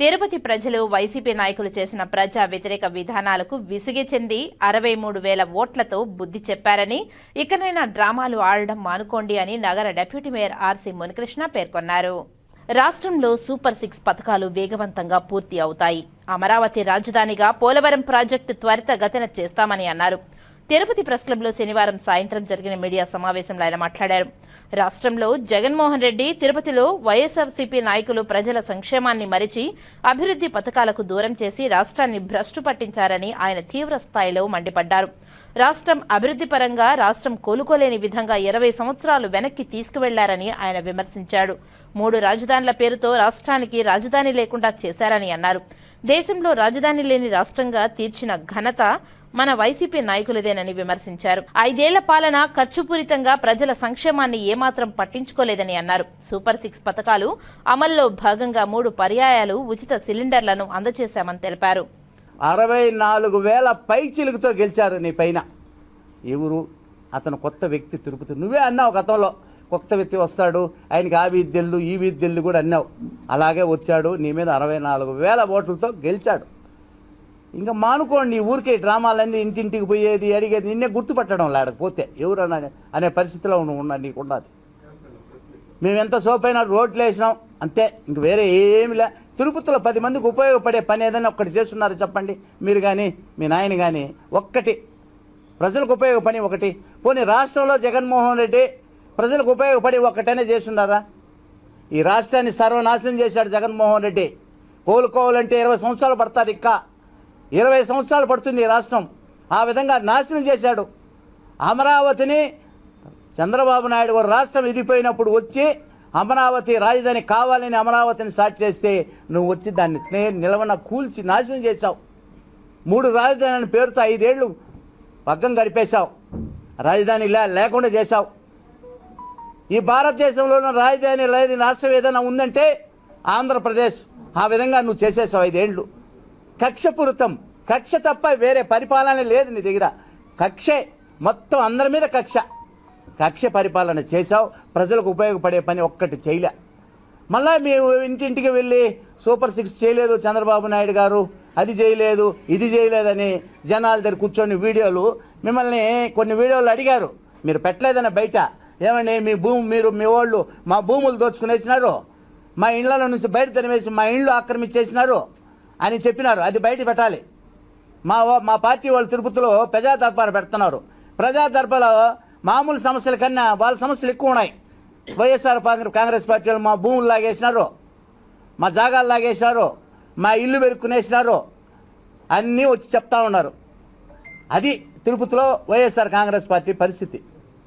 తిరుపతి ప్రజలు వైసీపీ నాయకులు చేసిన ప్రజా వ్యతిరేక విధానాలకు విసిగి చెంది అరవై మూడు వేల ఓట్లతో బుద్ధి చెప్పారని ఇకనైనా డ్రామాలు ఆడడం మానుకోండి అని నగర డిప్యూటీ మేయర్ ఆర్సీ మునికృష్ణ పేర్కొన్నారు. రాష్ట్రంలో సూపర్ సిక్స్ పథకాలు వేగవంతంగా పూర్తి అవుతాయి. అమరావతి రాజధానిగా పోలవరం ప్రాజెక్టు త్వరితగతిన చేస్తామని అన్నారు. తిరుపతి ప్రెస్ క్లబ్లో శనివారం సాయంత్రం జరిగిన మీడియా సమావేశంలో ఆయన మాట్లాడారు. రాష్ట్రంలో జగన్మోహన్ రెడ్డి తిరుపతిలో వైఎస్ఆర్సీపీ నాయకులు ప్రజల సంక్షేమాన్ని మరిచి అభివృద్ధి పథకాలకు దూరం చేసి రాష్ట్రాన్ని భ్రష్టు పట్టించారని ఆయన తీవ్ర స్థాయిలో మండిపడ్డారు. రాష్ట్రం అభివృద్ధి పరంగా రాష్ట్రం కోలుకోలేని విధంగా ఇరవై సంవత్సరాలు వెనక్కి తీసుకువెళ్ళారని ఆయన విమర్శించాడు. మూడు రాజధానుల పేరుతో రాష్ట్రానికి రాజధాని లేకుండా చేశారని అన్నారు. దేశంలో రాజధాని లేని రాష్ట్రంగా తీర్చిన ఘనత మన వైసీపీ నాయకులదేనని విమర్శించారు. ఐదేళ్ళ పాలన ఖర్చుపూరితంగా ప్రజల సంక్షేమాన్ని ఏమాత్రం పట్టించుకోలేదని అన్నారు. సూపర్ సిక్స్ పథకాలు అమల్లో భాగంగా మూడు పర్యాయాలు ఉచిత సిలిండర్లను అందజేశామని తెలిపారు. అరవై నాలుగు వేల పై చిలుకతో గెలిచారు నీ పైన. ఎవరు అతను కొత్త వ్యక్తి తిరుపతి. నువ్వే అన్నావు గతంలో కొత్త వ్యక్తి వస్తాడు ఆయనకి ఆ విద్యలు ఈ విద్యలు కూడా అన్నావు. అలాగే వచ్చాడు నీ మీద అరవై నాలుగు వేల ఓట్లతో గెలిచాడు. ఇంకా మానుకోండి ఊరికే డ్రామాలన్నీ ఇంటింటికి పోయేది అడిగేది నిన్నే గుర్తుపట్టడం లేకపోతే ఎవరు అనే అనే పరిస్థితిలో నువ్వు ఉన్నా నీకున్నది మేము ఎంత సోపైనా రోడ్లు వేసినాం అంతే. ఇంక వేరే ఏమి లే తిరుపతిలో పది మందికి ఉపయోగపడే పని ఏదైనా ఒక్కటి చేస్తున్నారు చెప్పండి. మీరు కానీ మీ నాయన కానీ ఒక్కటి. ప్రజలకు ఉపయోగపడి ఒకటి. పోనీ రాష్ట్రంలో జగన్మోహన్ రెడ్డి ప్రజలకు ఉపయోగపడి ఒక్కటనే చేస్తున్నారా? ఈ రాష్ట్రాన్ని సర్వనాశనం చేశాడు జగన్మోహన్ రెడ్డి. కోలుకోవాలంటే ఇరవై సంవత్సరాలు పడతారు ఇంకా. ఇరవై సంవత్సరాలు పడుతుంది ఈ రాష్ట్రం. ఆ విధంగా నాశనం చేశాడు. అమరావతిని చంద్రబాబు నాయుడు గారు రాష్ట్రం విడిపోయినప్పుడు వచ్చి అమరావతి రాజధాని కావాలని అమరావతిని స్టార్ట్ చేస్తే నువ్వు వచ్చి దాన్ని నే- నిలవన కూల్చి నాశనం చేశావు. మూడు రాజధాని పేరుతో ఐదేళ్ళు పగ్గం గడిపేశావు. రాజధాని ఇలా లేకుండా చేశావు. ఈ భారతదేశంలో ఉన్న రాజధాని లేని రాష్ట్రం ఏదైనా ఉందంటే ఆంధ్రప్రదేశ్. ఆ విధంగా నువ్వు చేసేసావు ఐదేళ్ళు కక్షపూరితం కక్ష తప్ప వేరే పరిపాలన లేదు నీ దగ్గర. కక్షే. మొత్తం అందరి మీద కక్ష. కక్ష పరిపాలన చేశావు ప్రజలకు ఉపయోగపడే పని ఒక్కటి చేయలే. మళ్ళా మేము ఇంటింటికి వెళ్ళి సూపర్ సిక్స్ చేయలేదు చంద్రబాబు నాయుడు గారు అది చేయలేదు ఇది చేయలేదని జనాల దగ్గర కూర్చొని వీడియోలు మిమ్మల్ని కొన్ని వీడియోలు అడిగారు. మీరు పెట్టలేదని బయట. ఏమండి మీ భూమి మీరు మీ వాళ్ళు మా భూములు దోచుకుని వచ్చినారు. మా ఇళ్ళ నుంచి బయట తరిమేసి మా ఇండ్లు ఆక్రమించేసినారు అని చెప్పినారు. అది బయట పెట్టాలి. మా మా పార్టీ వాళ్ళు తిరుపతిలో ప్రజా దర్బారు పెడుతున్నారు. ప్రజా దర్బాలో మామూలు సమస్యల కన్నా వాళ్ళ సమస్యలు ఎక్కువ ఉన్నాయి. వైఎస్ఆర్ కాంగ్రెస్ కాంగ్రెస్ పార్టీ వాళ్ళు మా భూములు లాగేసినారు. మా జాగాలు లాగేసినారు. మా ఇల్లు పెరుక్కునేసినారు. అన్నీ వచ్చి చెప్తా ఉన్నారు. అది తిరుపతిలో వైఎస్ఆర్ కాంగ్రెస్ పార్టీ పరిస్థితి.